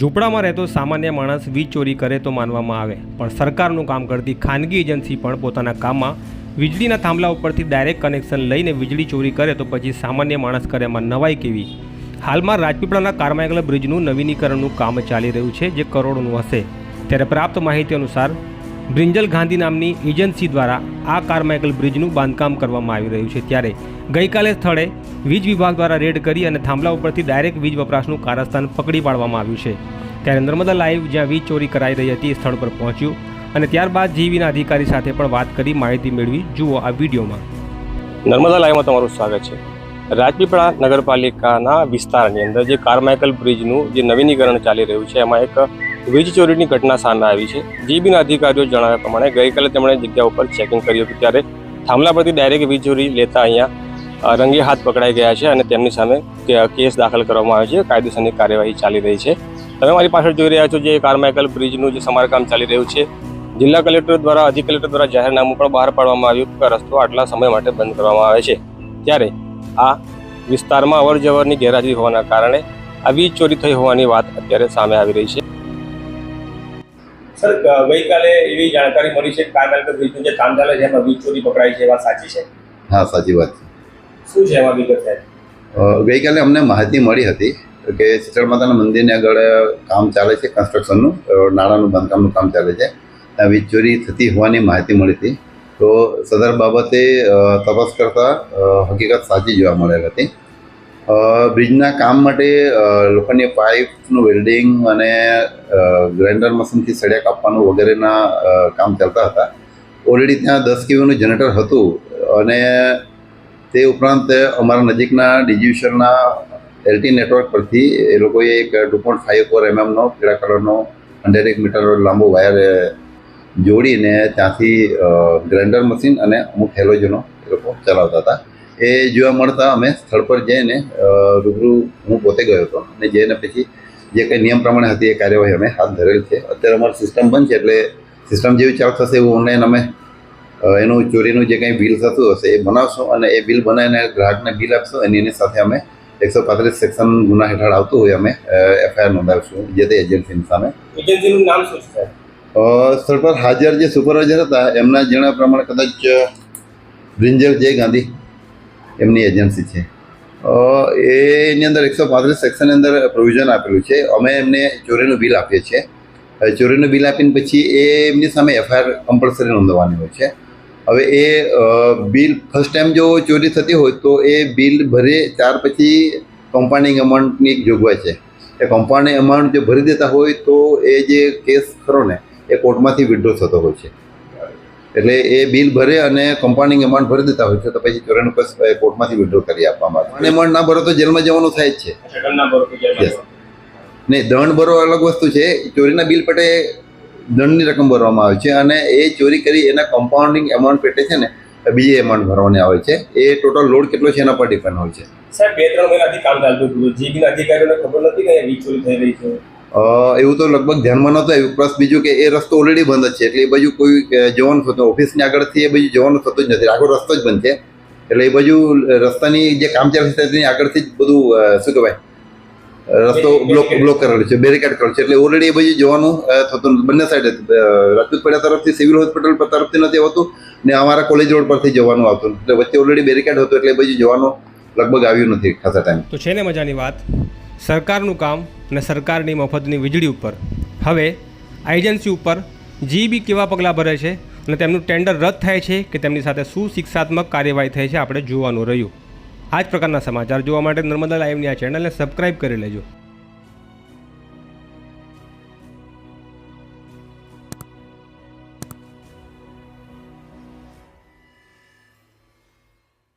ઝૂંપડામાં રહેતો સામાન્ય માણસ વીજ ચોરી કરે તો માનવામાં આવે. પણ સરકારનું કામ કરતી ખાનગી એજન્સી પણ પોતાના કામમાં વીજળીના થાંભલા ઉપરથી ડાયરેક્ટ કનેક્શન લઈને વીજળી ચોરી કરે તો પછી સામાન્ય માણસ કરે એમાં નવાઈ કેવી? હાલમાં રાજપીપળાના કારમાયકલ બ્રિજનું નવીનીકરણનું કામ ચાલી રહ્યું છે જે કરોડોનું હશે. ત્યારે પ્રાપ્ત માહિતી અનુસાર બ્રિંજલ ગાંધી નામની એજન્સી દ્વારા આ કારમાઇકલ બ્રિજનું બાંધકામ કરવામાં આવી રહ્યું છે. ત્યારે ગઈકાલે સ્થળે વીજ વિભાગ દ્વારા રેડ કરી અને થાંભલા ઉપરથી ડાયરેક્ટ વીજ વપરાશનું કારસ્થાન પકડી પાડવામાં આવ્યું છે. ત્યારે નર્મદા લાઈવ જ્યાં વીજ ચોરી કરાઈ રહી હતી, એ સ્થળ પર પહોંચ્યું અને ત્યારબાદ જીવીના અધિકારી સાથે પણ વાત કરી માહિતી મેળવી. જુઓ આ વિડીયોમાં. નર્મદા લાઈવમાં તમારું સ્વાગત છે. રાજપીપળા નગરપાલિકાના વિસ્તારની અંદર જે કારમાઇકલ બ્રિજનું જે નવીનીકરણ ચાલી રહ્યું છે, એમાં એક વીજ ચોરીની ઘટના સામે આવી છે. જીબીના અધિકારીઓ જણાવ્યા પ્રમાણે ગઈકાલે તેમણે જગ્યા ઉપર ચેકિંગ કર્યું હતું ત્યારે થાંભલા પરથી ડાયરેક્ટ વીજ ચોરી લેતા અહીંયા રંગે હાથ પકડાઈ ગયા છે અને તેમની સામે કેસ દાખલ કરવામાં આવ્યો છે. કાયદેસરની કાર્યવાહી ચાલી રહી છે. તમે મારી પાછળ જોઈ રહ્યા છો જે કારમાઇકલ બ્રિજનું જે સમારકામ ચાલી રહ્યું છે. જિલ્લા કલેક્ટર દ્વારા અધિક કલેક્ટર દ્વારા જાહેરનામું પણ બહાર પાડવામાં આવ્યું કે રસ્તો આટલા સમય માટે બંધ કરવામાં આવે છે. ત્યારે આ વિસ્તારમાં અવર જવરની ગેરહાજરી હોવાના કારણે આ વીજ ચોરી થઈ હોવાની વાત અત્યારે સામે આવી રહી છે. સર ગઈકાલે એવી જાણકારી મળી છે કારમાલકર બ્રિજનું જે કામ ચાલે છે એમાં વીજ ચોરી પકડાઈ છે એ વાત સાચી છે? હા સાચી વાત છે. શું છે એમાં વિગત સાહેબ ગઈકાલે અમને માહિતી મળી હતી કે શીતળ માતાના મંદિરની આગળ કામ ચાલે છે કન્સ્ટ્રક્શનનું નાણાંનું બાંધકામનું કામ ચાલે છે. ત્યાં વીજ ચોરી થતી હોવાની માહિતી મળી હતી. તો સદર બાબતે તપાસ કરતાં હકીકત સાચી જોવા મળેલ હતી. બ્રિજના કામ માટે લોખંડની પાઇપનું વેલ્ડિંગ અને ગ્રાઇન્ડર મશીનથી સળિયા કાપવાનું વગેરેના કામ ચાલતા હતા. ઓલરેડી ત્યાં દસ કેવીનું જનરેટર હતું અને તે ઉપરાંત અમારા નજીકના ડિજિવિશનના એલટી નેટવર્ક પરથી એ લોકોએ એક ટુ પોઈન્ટ ફાઇવ ફોર એમએમનો પીળા કલરનો હંડ્રેડ એક મીટર લાંબો વાયર જોડીને ત્યાંથી ગ્રાઇન્ડર મશીન અને અમુક હેલોજનો એ લોકો ચલાવતા હતા. એ જોવા મળતા અમે સ્થળ પર જઈને રૂબરૂ હું પોતે ગયો હતો અને જઈને પછી જે કંઈ નિયમ પ્રમાણે હતી એ કાર્યવાહી અમે હાથ ધરેલ છે. અત્યારે અમારી સિસ્ટમ બંધ છે એટલે સિસ્ટમ જેવી ચાલુ થશે એવું ઓનલાઈન અમે એનું ચોરીનું જે કંઈ બિલ થતું હશે એ બનાવશું અને એ બિલ બનાવીને ગ્રાહકને બિલ આપશું. અને એની સાથે અમે એકસો પાંત્રીસ સેક્શન ગુના હેઠળ આવતું હોય અમે એફઆઈઆર નોંધાવીશું જે તે એજન્સીની સામે. એજન્સીનું નામ શું છે? સ્થળ પર હાજર જે સુપરવાઇઝર હતા એમના જણાવ્યા પ્રમાણે કદાચ બ્રિંજલ જય ગાંધી એમની એજન્સી છે. એની અંદર એકસો પાંત્રીસ સેક્શનની અંદર પ્રોવિઝન આપેલું છે. અમે એમને ચોરીનું બિલ આપીએ છીએ. ચોરીનું બિલ આપીને પછી એ એમની સામે એફઆઈઆર કમ્પલસરી નોંધવાની હોય છે. હવે એ બિલ ફર્સ્ટ ટાઈમ જો ચોરી થતી હોય તો એ બિલ ભરે ત્યાર પછી કમ્પાઉન્ડિંગ અમાઉન્ટની એક જોગવાઈ છે. એ કમ્પાઉન્ડિંગ અમાઉન્ટ જો ભરી દેતા હોય તો એ જે કેસ ખરો ને, એ કોર્ટમાંથી વિડ્રો થતો હોય છે. એટલે એ બિલ ભરે અને કમ્પાઉન્ડિંગ એમાઉન્ટ ભરી દેતા હોય છે તો પછી ચોરાણું કસ કોર્ટમાંથી વિડ્રો કરી આપવામાં આવે અને એમાઉન્ટ ના ભરો તો જેલમાં જવાનું થાય જ છે. સેકન્ડના ને દંડ ભરો અલગ વસ્તુ છે ચોરીના બિલ પેટે દંડની રકમ ભરવામાં આવે છે અને એ ચોરી કરી એના કમ્પાઉન્ડિંગ એમાઉન્ટ પેટે છે ને બીજી એમાઉન્ટ ભરવાની આવે છે. એ ટોટલ લોડ કેટલો છે એના પર ડિપેન્ડ હોય છે. સાહેબ બે ત્રણ મહિનાથી કામ ચાલતું હતું. જીબીના અધિકારીઓને ખબર નથી કે ચોરી થઈ રહી છે? એવું તો લગભગ ધ્યાનમાં નહોતું આવ્યું. પ્લસ બીજું કે એ રસ્તો ઓલરેડી બંધ જ છે. એટલે એ બાજુ કોઈ જવાનું થતું ઓફિસની આગળથી એ બાજુ જવાનું થતું જ નથી. આખો રસ્તો જ બંધ છે. એટલે એ બાજુ રસ્તાની જે કામ ચાલે છે તેની આગળથી જ બધું શું કહેવાય રસ્તો બ્લોક બ્લોક કરેલો છે. બેરિકેડ કરેલો છે. એટલે ઓલરેડી એ બાજુ જવાનું થતું નથી. બંને સાઈડ રાજપૂત પડ્યા તરફથી સિવિલ હોસ્પિટલ તરફથી નથી આવતું ને અમારા કોલેજ રોડ પરથી જવાનું આવતું. એટલે વચ્ચે ઓલરેડી બેરિકેડ હતું એટલે એ બાજુ જવાનું લગભગ આવ્યું નથી ખાસા ટાઈમ તો છે ને મજાની વાત? સરકારનું કામ અને સરકારની મફતની વીજળી ઉપર. હવે એજન્સી ઉપર જીબી કેવા પગલાં ભરે છે અને તેમનું ટેન્ડર રદ થાય છે કે તેમની સાથે શું શિક્ષાત્મક કાર્યવાહી થઈ છે, આપણે જોવાનું રહ્યું. આ જ પ્રકારના સમાચાર જોવા માટે નર્મદા લાઈવની આ ચેનલને સબસ્ક્રાઈબ કરી લેજો.